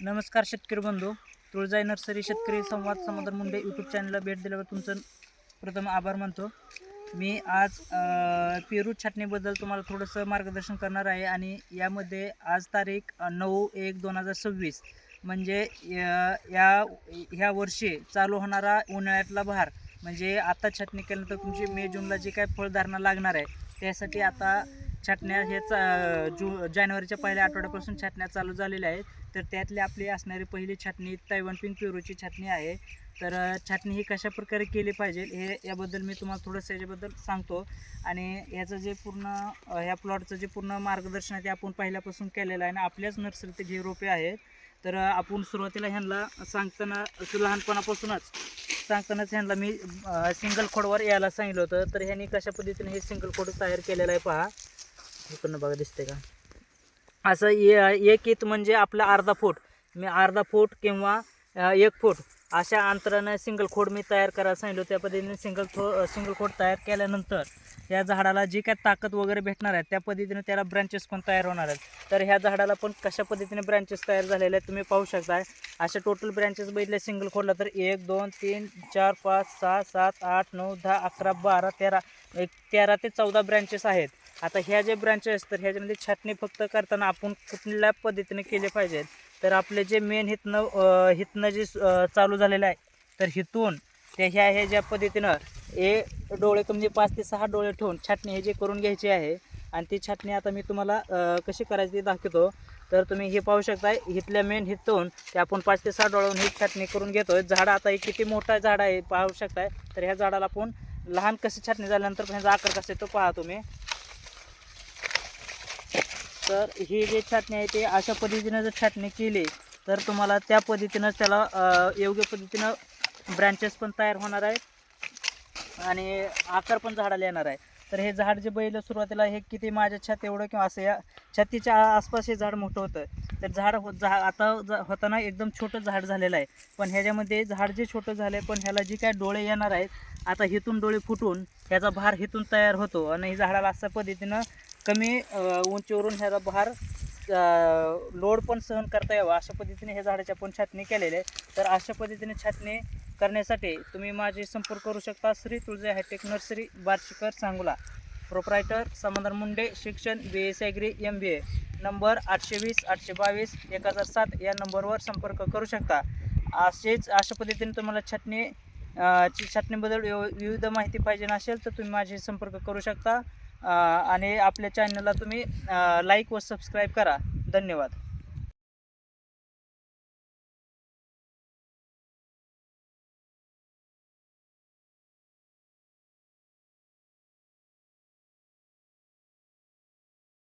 नमस्कार शेतकरी बंधू. तुळजाई नर्सरी शेतकरी संवाद समाधान मुंडे यूट्यूब चॅनलला भेट दिल्यावर तुमचं प्रथम आभार मानतो. मी आज पेरू छाटणीबद्दल तुम्हाला थोडंसं मार्गदर्शन करणार आहे आणि यामध्ये आज तारीख नऊ एक दोन हजार सव्वीस. म्हणजे या- या ह्या वर्षी चालू होणारा उन्हाळ्यातला बहार म्हणजे आता छाटणी केल्यानंतर तुमची मे जूनला जी काय फळधारणा लागणार आहे त्यासाठी आता छाटण्या हे चा जू जानेवारीच्या पहिल्या आठवड्यापासून छाटण्या चालू झालेल्या आहेत. तर त्यातली आपली असणारी पहिली छाटणी तैवान पिंक प्युरोची छाटणी आहे. तर छाटणी ही कशा प्रकारे केली पाहिजे हे याबद्दल मी तुम्हाला थोडंसं याच्याबद्दल सांगतो. आणि याचं जे पूर्ण ह्या प्लॉटचं जे पूर्ण मार्गदर्शन आहे ते आपण पहिल्यापासून केलेलं आहे. आणि आपल्याच नर्सरीत हे रोपे आहेत. तर आपण सुरुवातीला ह्यांना सांगताना लहानपणापासूनच सांगतानाच ह्यांना मी सिंगल खोडवर यायला सांगितलं होतं. तर ह्यांनी कशा पद्धतीने हे सिंगल खोड तयार केलेलं आहे पहा. इकडनं बघा दिसते का? असं एक इत म्हणजे आपला अर्धा फूट. मी अर्धा फूट किंवा एक फूट अशा अंतराने सिंगल खोड मी तयार करायला सांगितलं त्या पद्धतीने सिंगल थो सिंगल खोड तयार केल्यानंतर या झाडाला जी काय ताकद वगैरे भेटणार आहे त्या पद्धतीने त्याला ब्रँचेस पण तयार होणार आहेत. तर ह्या झाडाला पण कशा पद्धतीने ब्रँचेस तयार झालेले आहेत तुम्ही पाहू शकता अशा टोटल ब्रँचेस बघितल्या सिंगल खोडला तर एक दोन तीन चार पाच सहा सात आठ नऊ दहा अकरा बारा तेरा एक तेरा ते चौदा ब्रँचेस आहेत. आता ह्या जे ब्रांचेस तर ह्याच्यामध्ये छाटणी फक्त करताना आपण कुठल्या पद्धतीने केले पाहिजेत? तर आपले जे मेन हितनं हितनं जे चालू झालेलं आहे तर हितून त्या ह्या ह्या ज्या पद्धतीनं हे डोळे म्हणजे पाच ते सहा डोळे ठेवून छाटणी हे जे करून घ्यायची आहे आणि ती छाटणी आता मी तुम्हाला कशी करायची ती दाखवतो. तर तुम्ही हे पाहू शकताय हितल्या मेन हितून ते आपण पाच ते सहा डोळ्याहून ही छाटणी करून घेतोय. झाड आता हे किती मोठा झाड आहे पाहू शकताय. तर ह्या झाडाला आपण लहान कशी छाटणी झाल्यानंतर पण ह्याचा आकार कसा तो पहा तुम्ही. तर ही जे छाटणी आहे ते अशा पद्धतीनं जर छाटणी केली तर तुम्हाला त्या पद्धतीनं त्याला योग्य पद्धतीनं ब्रँचेस पण तयार होणार आहेत आणि आकार पण झाडाला येणार आहे. तर हे झाड जे बैल सुरुवातीला हे किती माझ्या छात एवढं किंवा असं या छातीच्या आसपास हे झाड मोठं होतं. तर झाड हो झा आता होताना एकदम छोटं झाड झालेलं आहे. पण ह्याच्यामध्ये झाड जे छोटं झालं आहे पण ह्याला जी काय डोळे येणार आहेत आता हिथून डोळे फुटून ह्याचा भार हिथून तयार होतो. आणि हे झाडाला अशा पद्धतीनं कमी उंचीवरून ह्याचा भार लोड पण सहन करता यावं. अशा पद्धतीने ह्या झाडाची आपण छाटणी केलेली आहे. तर अशा पद्धतीने छाटणी करण्यासाठी तुम्ही माझे संपर्क करू शकता. Shri Tulja high tech nursery Barshikar Sangola. Proprietor Samadhan Munde शिक्षण B S agri M B A number आठशे वीस आठशे बावीस एक हजार सात या नंबरवर संपर्क करू शकता. असेच अशा पद्धतीने तुम्हाला छाटणी ची छाटणीबद्दल विव- विविध माहिती पाहिजे असेल तर तुम्ही माझे संपर्क करू शकता. आणि आपल्या चॅनलला तुम्ही लाईक व सबस्क्राईब करा. धन्यवाद.